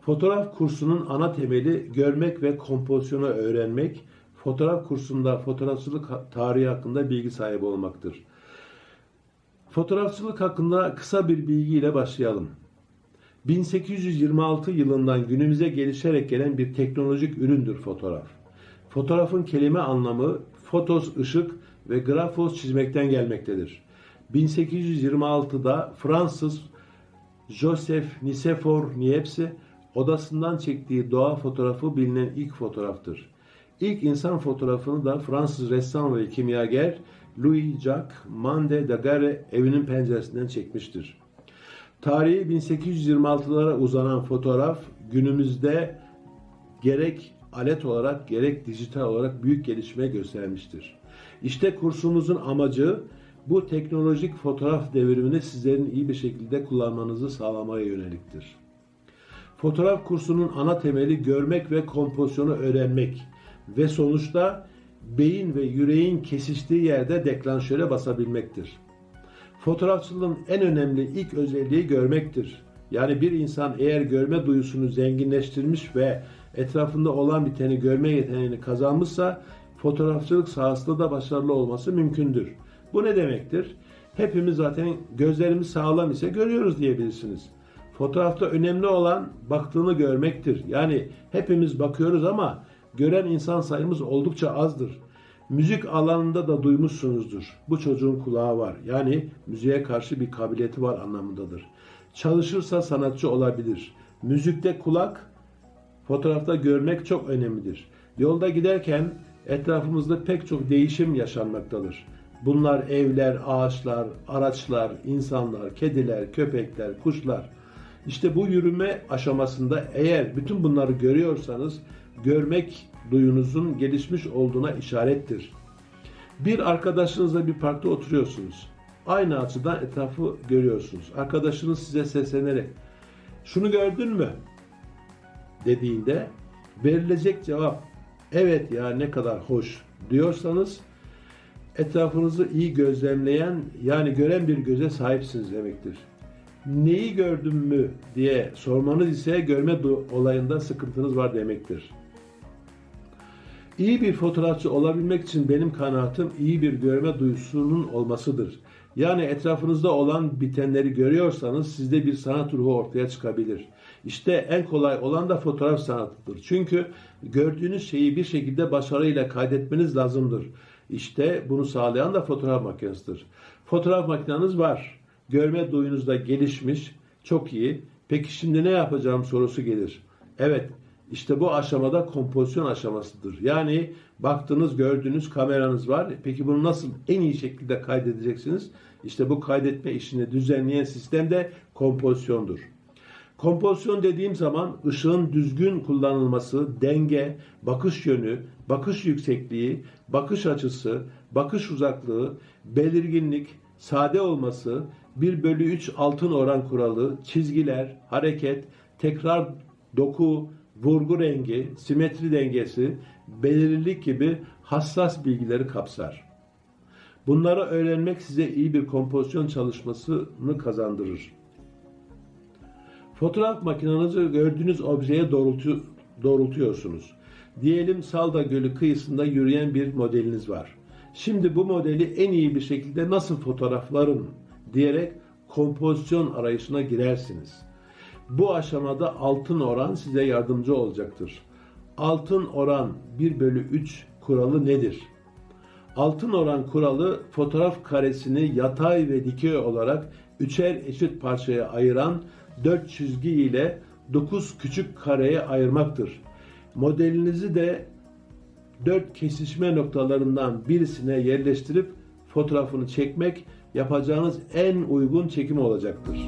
Fotoğraf kursunun ana temeli görmek ve kompozisyonu öğrenmek, fotoğraf kursunda fotoğrafçılık tarihi hakkında bilgi sahibi olmaktır. Fotoğrafçılık hakkında kısa bir bilgiyle başlayalım. 1826 yılından günümüze gelişerek gelen bir teknolojik üründür fotoğraf. Fotoğrafın kelime anlamı fotos ışık ve grafos çizmekten gelmektedir. 1826'da Fransız Joseph Nicephore Niepce odasından çektiği doğa fotoğrafı bilinen ilk fotoğraftır. İlk insan fotoğrafını da Fransız ressam ve kimyager Louis-Jacques Mande Daguerre evinin penceresinden çekmiştir. Tarihi 1826'lara uzanan fotoğraf günümüzde gerek alet olarak gerek dijital olarak büyük gelişme göstermiştir. İşte kursumuzun amacı bu teknolojik fotoğraf devrimini sizlerin iyi bir şekilde kullanmanızı sağlamaya yöneliktir. Fotoğraf kursunun ana temeli görmek ve kompozisyonu öğrenmek ve sonuçta beyin ve yüreğin kesiştiği yerde deklanşöre basabilmektir. Fotoğrafçılığın en önemli ilk özelliği görmektir. Yani bir insan eğer görme duyusunu zenginleştirmiş ve etrafında olan biteni görme yeteneğini kazanmışsa fotoğrafçılık sahasında da başarılı olması mümkündür. Bu ne demektir? Hepimiz zaten gözlerimiz sağlam ise görüyoruz diyebilirsiniz. Fotoğrafta önemli olan baktığını görmektir. Yani hepimiz bakıyoruz ama gören insan sayımız oldukça azdır. Müzik alanında da duymuşsunuzdur. Bu çocuğun kulağı var. Yani müziğe karşı bir kabiliyeti var anlamındadır. Çalışırsa sanatçı olabilir. Müzikte kulak, fotoğrafta görmek çok önemlidir. Yolda giderken etrafımızda pek çok değişim yaşanmaktadır. Bunlar evler, ağaçlar, araçlar, insanlar, kediler, köpekler, kuşlar. İşte bu yürüme aşamasında eğer bütün bunları görüyorsanız görmek duyunuzun gelişmiş olduğuna işarettir. Bir arkadaşınızla bir parkta oturuyorsunuz. Aynı açıdan etrafı görüyorsunuz. Arkadaşınız size seslenerek şunu gördün mü? dediğinde verilecek cevap evet ya ne kadar hoş diyorsanız etrafınızı iyi gözlemleyen yani gören bir göze sahipsiniz demektir. Neyi gördün mü diye sormanız ise görme olayında sıkıntınız var demektir. İyi bir fotoğrafçı olabilmek için benim kanaatim iyi bir görme duyusunun olmasıdır. Yani etrafınızda olan bitenleri görüyorsanız sizde bir sanat ruhu ortaya çıkabilir. İşte en kolay olan da fotoğraf sanatıdır. Çünkü gördüğünüz şeyi bir şekilde başarıyla kaydetmeniz lazımdır. İşte bunu sağlayan da fotoğraf makinesidir. Fotoğraf makineniz var. Görme duyunuz da gelişmiş. Çok iyi. Peki şimdi ne yapacağım sorusu gelir. Evet, işte bu aşamada kompozisyon aşamasıdır. Yani baktınız, gördüğünüz kameranız var. Peki bunu nasıl en iyi şekilde kaydedeceksiniz? İşte bu kaydetme işini düzenleyen sistem de kompozisyondur. Kompozisyon dediğim zaman ışığın düzgün kullanılması, denge, bakış yönü, bakış yüksekliği, bakış açısı, bakış uzaklığı, belirginlik, sade olması, 1 bölü 3 altın oran kuralı, çizgiler, hareket, tekrar doku, vurgu rengi, simetri dengesi, belirlilik gibi hassas bilgileri kapsar. Bunları öğrenmek size iyi bir kompozisyon çalışmasını kazandırır. Fotoğraf makinenizi gördüğünüz objeye doğrultu, doğrultuyorsunuz. Diyelim Salda Gölü kıyısında yürüyen bir modeliniz var. Şimdi bu modeli en iyi bir şekilde nasıl fotoğraflarım diyerek kompozisyon arayışına girersiniz. Bu aşamada altın oran size yardımcı olacaktır. Altın oran 1 bölü 3 kuralı nedir? Altın oran kuralı fotoğraf karesini yatay ve dikey olarak üçer eşit parçaya ayıran dört çizgi ile 9 küçük kareye ayırmaktır. Modelinizi de dört kesişme noktalarından birisine yerleştirip fotoğrafını çekmek yapacağınız en uygun çekim olacaktır.